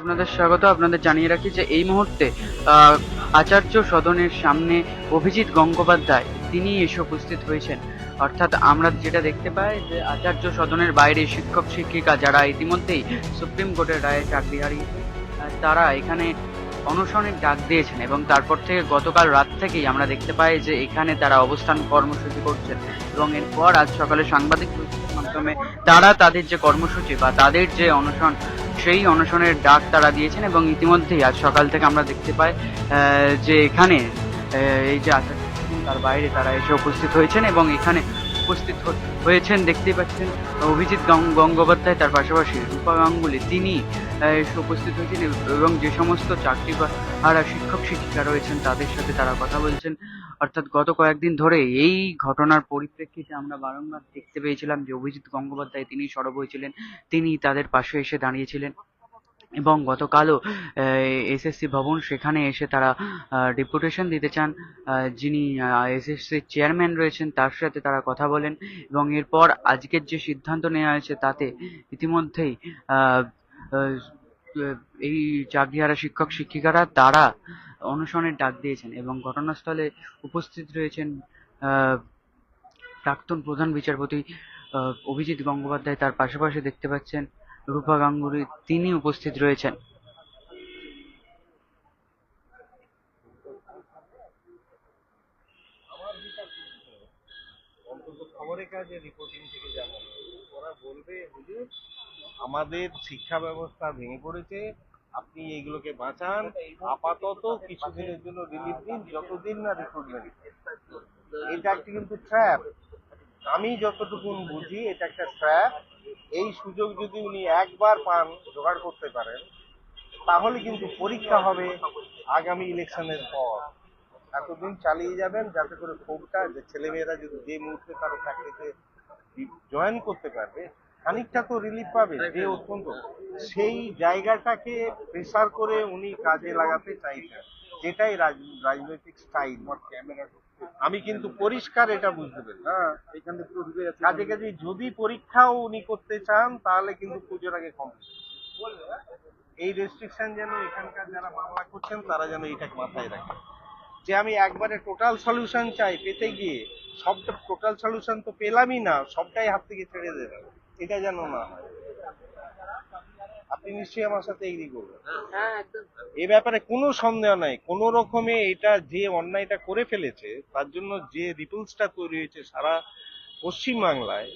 আপনাদের স্বাগত। আপনাদের জানিয়ে রাখি যে এই মুহূর্তে আচার্য সদনের সামনে অভিজিৎ গঙ্গোপাধ্যায় তিনি এসে উপস্থিত হয়েছেন। অর্থাৎ আমরা যেটা দেখতে পাই যে আচার্য সদনের বাইরে শিক্ষক শিক্ষিকা যারা ইতিমধ্যেই সুপ্রিম কোর্টের রায়ে চাকরি হারিয়েছেন আহ, তারা এখানে অনশনের ডাক দিয়েছেন এবং তারপর থেকে গতকাল রাত থেকেই আমরা দেখতে পাই যে এখানে তারা অবস্থান কর্মসূচি করছেন এবং এরপর আজ সকালে সাংবাদিক মাধ্যমে তারা তাদের যে কর্মসূচি বা তাদের যে অনশন সেই অনশনের ডাক তারা দিয়েছেন এবং ইতিমধ্যেই আজ সকাল থেকে আমরা দেখতে পাই যে এখানে এই যে আচার্য তার বাইরে তারা এসে উপস্থিত হয়েছেন এবং এখানে উপস্থিত হয়েছেন, দেখতেই পাচ্ছেন অভিজিৎ গঙ্গোপাধ্যায় তার পাশাপাশি রূপা গাঙ্গুলি, তিনি এসে উপস্থিত হয়েছেন এবং যে সমস্ত চাকরি হারা শিক্ষক শিক্ষিকা রয়েছেন, তাদের সাথে তারা কথা বলছেন। অর্থাৎ গত কয়েকদিন ধরে এই ঘটনার পরিপ্রেক্ষিতে আমরা বারংবার দেখতে পেয়েছিলাম যে অভিজিৎ গঙ্গোপাধ্যায় তিনি সরব হয়েছিলেন, তিনি তাদের পাশে এসে দাঁড়িয়েছিলেন এবং গতকালও এসএসসি ভবন সেখানে এসে তারা ডেপুটেশন দিতে চান। যিনি এসএসসির চেয়ারম্যান রয়েছেন, তার সাথে তারা কথা বলেন এবং এরপর আজকের যে সিদ্ধান্ত নেওয়া হয়েছে তাতে ইতিমধ্যেই এই চাকরিহারা শিক্ষক, শিক্ষিকারা তারা অনশনের ডাক দিয়েছেন এবং ঘটনাস্থলে উপস্থিত রয়েছেন প্রাক্তন প্রধান বিচারপতি অভিজিৎ গঙ্গোপাধ্যায়। তার পাশাপাশি দেখতে পাচ্ছেন রূপা গাঙ্গুলি, তিনি উপস্থিত রয়েছেন। খবরের কাজে রিপোর্টিং থেকে জানা ওরা বলবে, হুজুর আমাদের শিক্ষা ব্যবস্থা ভেঙে পড়েছে, আপনি এইগুলোকে বাঁচান, আপাতত কিছুদিনের জন্য রিলিফ দিন যতদিন না রিক্রুটমেন্ট এটা একটা কিন্তু ট্র্যাপ আমি যতটুকু বুঝি, এটা একটা ট্র্যাপ এই সুযোগ যদি উনি একবার পান, জোগাড় করতে পারেন, তাহলে কিন্তু পরীক্ষা হবে আগামী ইলেকশনের পর। এতদিন চালিয়ে যাবেন যাতে করে ক্ষোভটা, যে ছেলেমেয়েরা যদি যে মুহূর্তে তারা চাকরিতে জয়েন করতে পারবে খানিকটা তো রিলিফ পাবে যে অত্যন্ত। সেই জায়গাটাকে প্রেসার করে উনি কাজে লাগাতে চাইছেন যেটাই রাজনৈতিক স্টাইল আমি কিন্তু পরিষ্কার এটা বুঝতে পারি হ্যাঁ কাজে কাজে যদি পরীক্ষাও উনি করতে চান তাহলে কিন্তু পুজোর আগে কমপ্লিট এই রেস্ট্রিকশন যেন এখানকার যারা মামলা করছেন তারা যেন এটাকে মাথায় রাখে। যে আমি একবারে টোটাল সলিউশন চাই পেতে গিয়ে সবটা টোটাল সলিউশন তো পেলামই না সবটাই হাত থেকে ছেড়ে দেবেন এটা যেন না হয়। আপনি নিশ্চয়ই আমার সাথে এগ্রি করবেন। এ ব্যাপারে কোনো সন্দেহ নাই। কোনো রকমে এটা যে অন্যায়টা করে ফেলেছে তার জন্য যে রিপলসটা তৈরি হয়েছে সারা পশ্চিম বাংলায়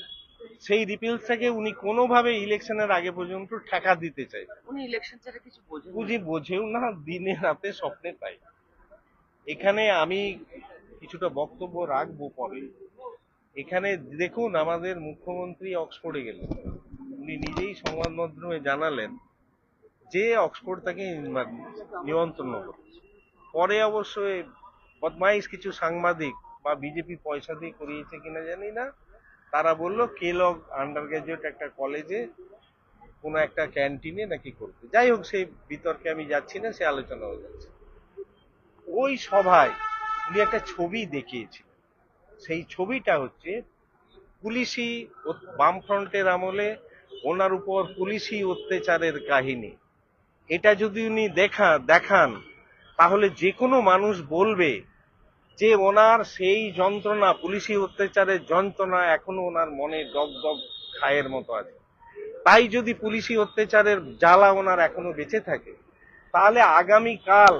সেই রিপিলসটাকে উনি কোনোভাবে ইলেকশনের আগে পর্যন্ত ঠেকা দিতে চাই। উনি ইলেকশন ছাড়া কিছু বোঝেন বোঝেও না দিনে রাতে স্বপ্নে পাই। এখানে আমি কিছুটা বক্তব্য রাখব পরে। এখানে দেখুন আমাদের মুখ্যমন্ত্রী অক্সফোর্ডে গেলেন। উনি নিজেই সংবাদ মাধ্যমে জানালেন যে অক্সফোর্ড তাকে নিয়ন্ত্রণ করছে। পরে অবশ্যই বদমাইশ কিছু সাংবাদিক বা বিজেপি পয়সা দিয়ে করিয়েছে কিনা জানি না। তারা বলল, কেলগ আন্ডার গ্রাজুয়েট একটা কলেজে কোনো একটা ক্যান্টিনে নাকি করবে। যাই হোক, সেই বিতর্কে আমি যাচ্ছি না, সে আলোচনা হয়ে যাচ্ছে ওই সভায় উনি একটা ছবি দেখিয়েছিলেন। সেই ছবিটা হচ্ছে পুলিশি বামফ্রন্টের আমলে ওনার উপর পুলিশি অত্যাচারের কাহিনী। এটা যদি উনি দেখা, দেখান, তাহলে যে কোনো মানুষ বলবে যে ওনার সেই যন্ত্রণা, পুলিশি অত্যাচারের যন্ত্রণা এখনও ওনার মনে দগ দগ খায়ের মতো আছে। তাই যদি পুলিশি অত্যাচারের জ্বালা ওনার এখনও বেঁচে থাকে, তাহলে আগামী কাল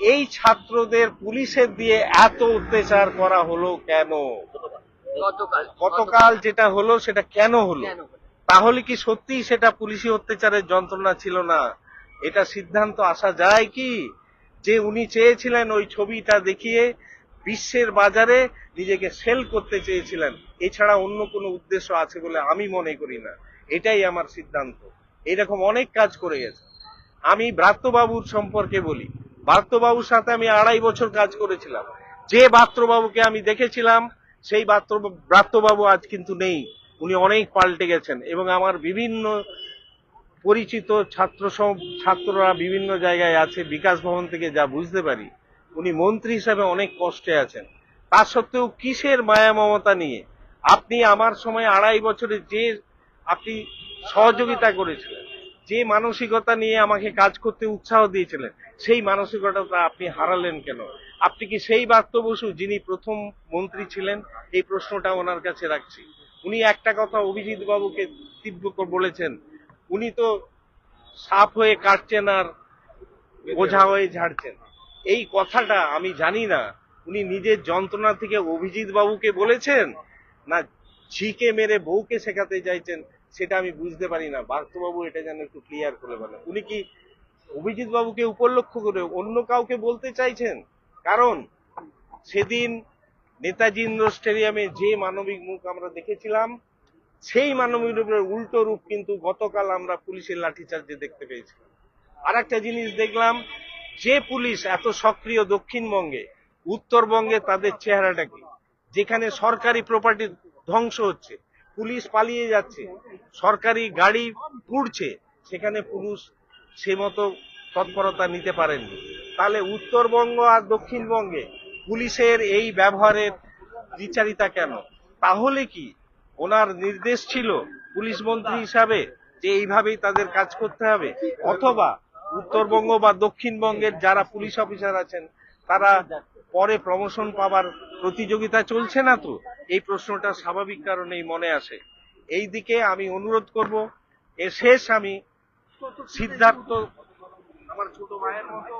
এই ছাত্রদের পুলিশের দিয়ে এত অত্যাচার করা হলো কেন? গতকাল। যেটা হলো সেটা কেন হলো? তাহলে কি সত্যি সেটা পুলিশি অত্যাচারের যন্ত্রণা ছিল না? এটা সিদ্ধান্ত আসা যায় কি? যে উনি চেয়েছিলেন ওই ছবিটা দেখিয়ে বিশ্বের বাজারে নিজেকে সেল করতে চেয়েছিলেন। এছাড়া অন্য কোনো উদ্দেশ্য আছে বলে আমি মনে করি না। এটাই আমার সিদ্ধান্ত। এরকম অনেক কাজ করে গেছে। আমি ব্রাত্যবাবুর সম্পর্কে বলি। ব্রাত্যবাবুর সাথে আমি আড়াই বছর কাজ করেছিলাম। যে ব্রাত্যবাবুকে আমি দেখেছিলাম, সেই ব্রাত্যবাবু আজ কিন্তু নেই। উনি অনেক পাল্টে গেছেন এবং আমার বিভিন্ন পরিচিত ছাত্র ছাত্ররা বিভিন্ন জায়গায় আছে, বিকাশ ভবন থেকে যা বুঝতে পারি, উনি মন্ত্রী হিসাবে অনেক কষ্টে আছেন। তা সত্ত্বেও কিসের মায়া মমতা নিয়ে? আপনি আমার সময় আড়াই বছরে যে, আপনি সহযোগিতা করেছিলেন। যে মানসিকতা নিয়ে আমাকে কাজ করতে উৎসাহ দিয়েছিলেন, সেই মানসিকতাটা আপনি হারালেন কেন? আপনি কি সেই বার্ত বসু যিনি প্রথম মন্ত্রী ছিলেন, এই প্রশ্নটা ওনার কাছে রাখছি। উনি একটা কথা অভিজিৎ বাবুকে তীব্র বলেছেন, উনি তো সাপ হয়ে কাটছেন আর বোঝা হয়ে ঝাড়ছেন। এই কথাটা আমি জানি না, উনি নিজের যন্ত্রণা থেকে অভিজিৎ বাবুকে বলেছেন, না ঝিকে মেরে বউকে শেখাতে চাইছেন সেটা আমি বুঝতে পারি না। বাবু এটা যেন একটু ক্লিয়ার করে বলেন। উনি কি অভিজিৎ বাবুকে উপলক্ষ করে অন্য কাউকে বলতে চাইছেন? কারণ সেদিন নেতাজি ইন্দ্র স্টেডিয়ামে যে মানবিক মুখ আমরা দেখেছিলাম, সেই মানবিক রূপের উল্টো রূপ কিন্তু গতকাল আমরা পুলিশের লাঠিচার্জে দেখতে পেয়েছি। আর একটা জিনিস দেখলাম, যে পুলিশ এত সক্রিয় দক্ষিণবঙ্গে, উত্তরবঙ্গে তাদের চেহারাটা কি? যেখানে সরকারি প্রপার্টি ধ্বংস হচ্ছে পুলিশ পালিয়ে যাচ্ছে, সরকারি গাড়ি পুড়ছে, সেখানে পুলিশ সে মতো তৎপরতা নিতে পারেননি। তাহলে উত্তরবঙ্গ আর দক্ষিণবঙ্গে পুলিশের এই ব্যবহারের বিচারিতা কেন? তাহলে কি ওনার নির্দেশ ছিল পুলিশ মন্ত্রী হিসাবে যে এইভাবেই তাদের কাজ করতে হবে? অথবা উত্তরবঙ্গ বা দক্ষিণবঙ্গের যারা পুলিশ অফিসার আছেন, তারা পরে প্রমোশন পাবার প্রতিযোগিতা চলছে না তো? এই প্রশ্নটা স্বাভাবিক কারণেই মনে আসে। এই দিকে আমি অনুরোধ করব, এ শেষ আমি সিদ্ধার্থ, আমার ছোট ভাইয়ের মতো।